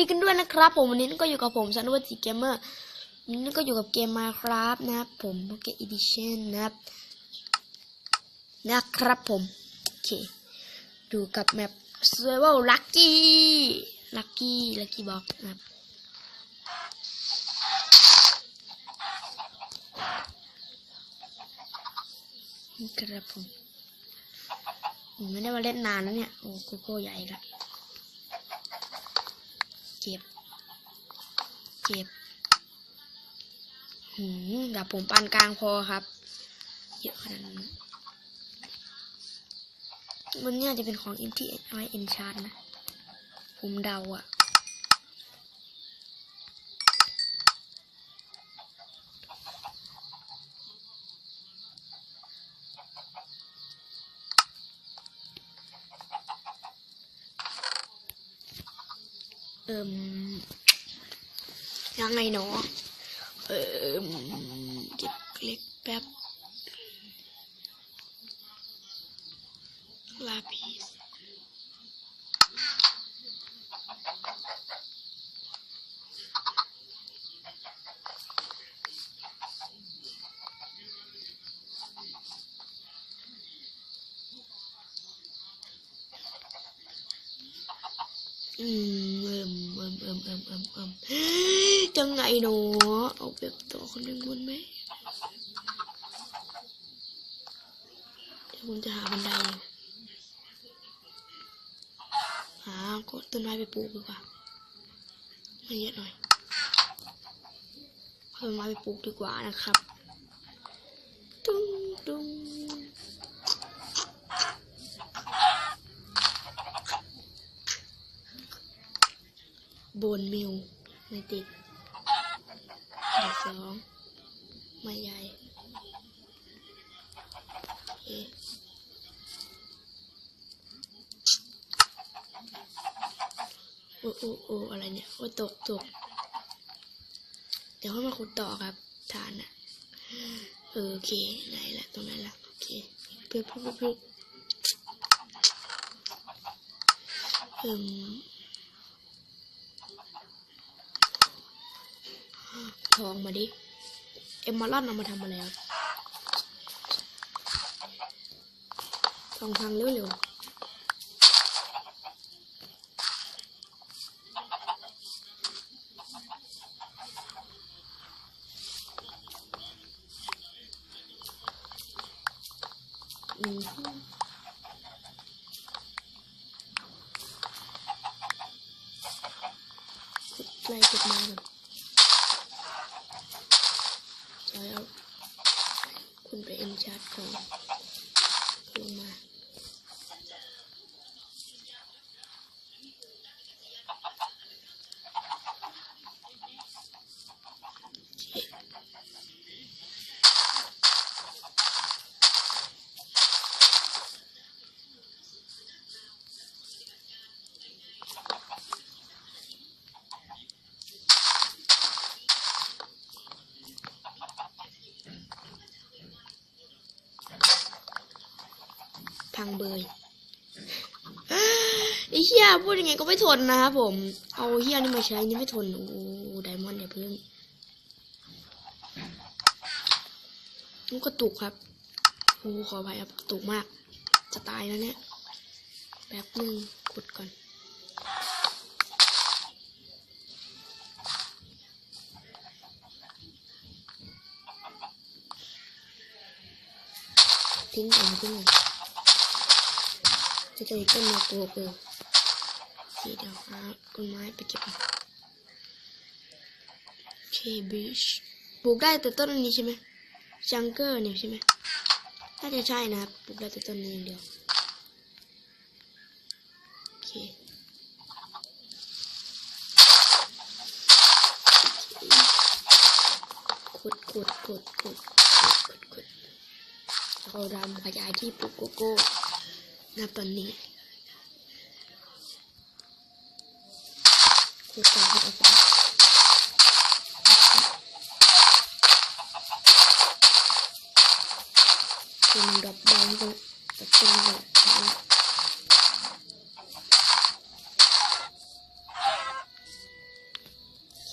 ดีกันด้วยนะครับ ผมวันนี้ก็อยู่กับผมซันวัติเกมเมอร์วันนี้ก็อยู่กับเกมมาครับนะครับผมเกอีดิชั่นนะครับ นะครับผมโอเคดูกับแมป Survival Lucky Lucky Lucky Box นะครับนี่ครับผมผมไม่ได้มาเล่นนานแล้วเนี่ย โอ้โกโก้ใหญ่ละ เจ็บ เจ็บหืมดับผมปานกลางพอครับ เยอะขนาดนั้นมันเนี่ยจะเป็นของอินที่ไว้เอนชาร์นะ ผมเดาอะเอิม ยังไงเนาะเออเก็บเล็กแป๊บ ลาพีส อืมเอิ่มเอิ่มเอิ่มเอิ่มเอิ่มเอิ่มจังไงเนาะเอาแบบต่อคนหนึ่งบนไหมเดี๋ยวผมจะหาบันไดหาก็ต้นไม้ไปปลูกดีกว่าให้เยอะหน่อยเอาต้นไม้ไปปลูกดีกว่านะครับตุ้ง ตุ้งบนมิวไม่ติดเดี๋ยวสองไม่ใหญ่โอเคโอ้โอ้โอ้อะไรเนี่ย โอ้ตกตกเดี๋ยวค่อยมาขุดต่อครับ ฐานอะโอเคไหนละตรงนั้นละโอเคเพิ่มเพิ่มเพิ่มเพิ่มเพิ่มท องมาดิ เอ็มมาลอนเอามาทำอะไรครับทองพังเร็วๆอืม Thank you. พังเบยไอ้เหี้ยพูดยังไงก็ไม่ทนนะครับผม เอาเหี้ยนี่มาใช้นี่ไม่ทน โอ้ไดมอนด์อย่าเพิ่งมันกระตุกครับโอ้ขออภัยครับกระตุกมาก จะตายแล้วเนี่ยแป๊บนึงขุดก่อน ทิ้งก่อนทิ้งก่อน จะเจอต้นมาตัวเปล่าสีดียวหาต้นไม้ไปเก็บก่อเคบิชปลูกได้แต่ต้นนี้ใช่ไหมจังเกอร์เนี่ยใช่ไหมน่าจะใช่นะครับปลูกได้แต่ต้นนี้อย่างเดียวโอเคขุดขุดขุดขุดขุดขุดเราดำขยายที่ปลูกโกโก้ nggak penting kurang apa mendapat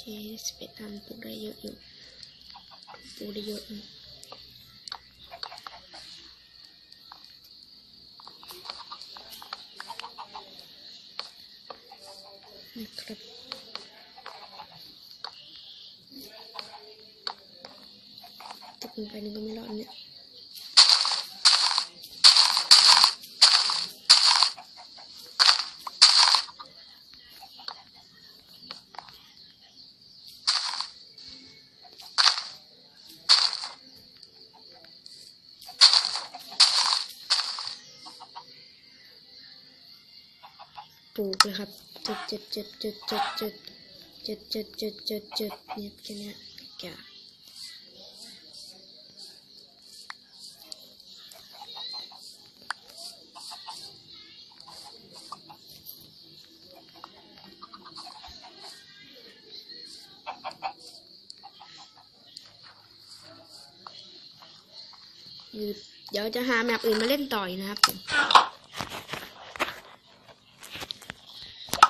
Oke, speed up udah yuk yuk. Yuk. นะครับตกลงไปนี่ก็ไม่รอดเนี่ยปลูกเลยครับ จุดจุดจุดจุดจุดจุดจุดจุดจุดจุดจุดเนี่ยแค่เนี้ยแกเดี๋ยวจะหาแมปอื่นมาเล่นต่อยนะครับผม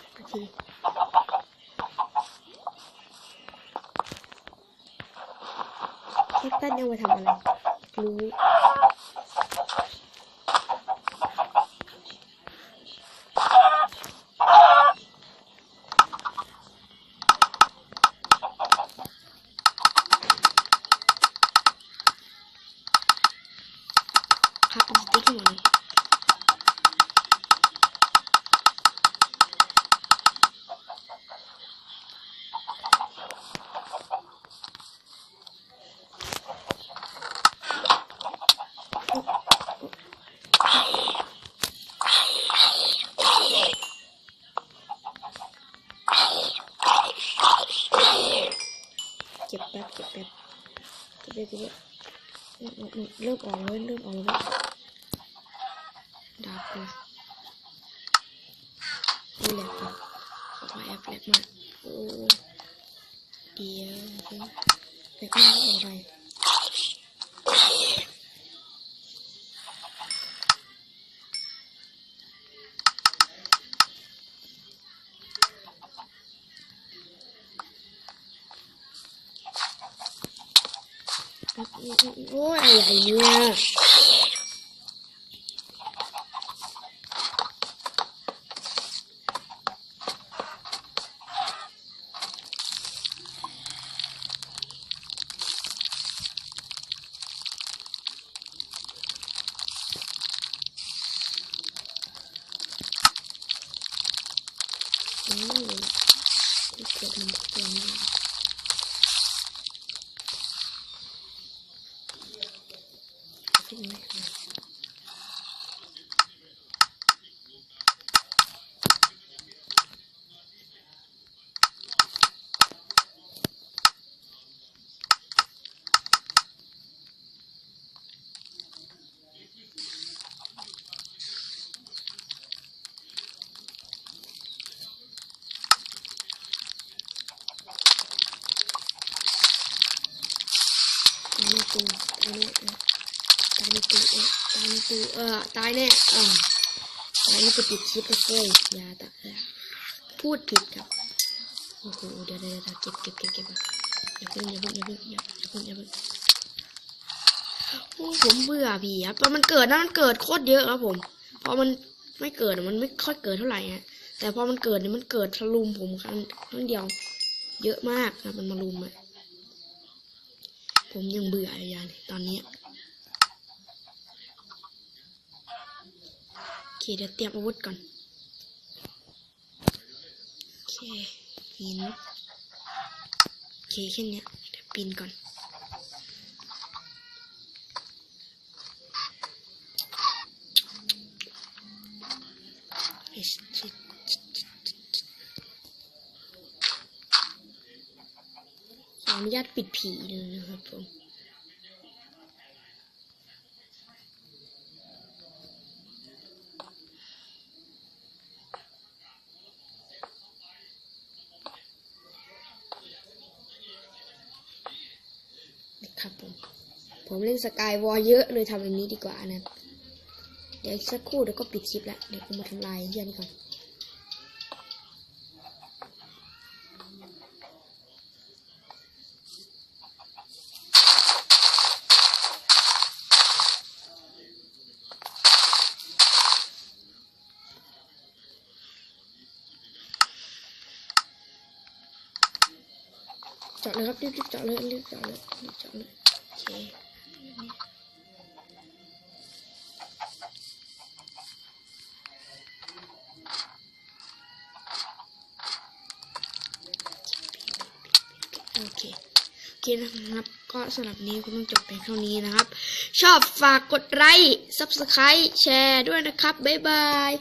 โอ เคแคปตันเอามาทำอะไร รู้พับสติ๊กให้หมดเลยเก็บแป๊บเก็บแป๊บ เลือืมอืมเริ่มออกแล้วเริ่มออกแล้วดาบกูนี่แหละครับขอแอปแลกมากโอ้เดี๋ยวเดี๋ยวแลกมากแล้วอะไร Ой-ой-ой. Mm-hmm. ตายในตูเออตายแน่เออตายนี่ก็ปิดคลิปแล้วเฟ้ยยาตะพูดผิดครับโอ้โหเดี๋ยวเดี๋ยวเก็บเก็บเก็บเก็บอย่าเพิ่งอย่าเพิ่งอย่าเพิ่งอย่าอย่าเพิ่งอย่าเพิ่งโอ้ผมเบื่อผีครับตอนมันเกิดนะมันเกิดโคตรเยอะครับผมพอมันไม่เกิดอมันไม่ค่อยเกิดเท่าไหร่ฮะแต่พอมันเกิดเนี่ยมันเกิดทะลุมผมครั้งครั้งเดียว เยอะมากครับมันมาลุมอะผมยังเบื่อเลยยาเลยตอนนี้โอ เคเดี๋ยวเตรียมอาวุธก่อน โอเคหินโอเคแค่เนี้ยเดี๋ยวปีนก่อนขออนุญาตปิดผีเลยนะครับผม นะ ครับผม ผมเล่นสกายวอลเยอะเลยทำแบบนี้ดีกว่านะ เดี๋ยวสักครู่เดี๋ยวก็ปิดคลิปแล้วเดี๋ยวผมมาทำลายเยี่ยนก่อน จาะเลยครับรีบๆเจาะเลยรีบเจาะเลยรีบเจาะเลยโอเคโอเคโอเคนะครับ ก็สำหรับนี้ก็ต้องจบเพียงเท่านี้นะครับ ชอบฝากกดไลค์ subscribe แชร์ด้วยนะครับ บ๊ายบาย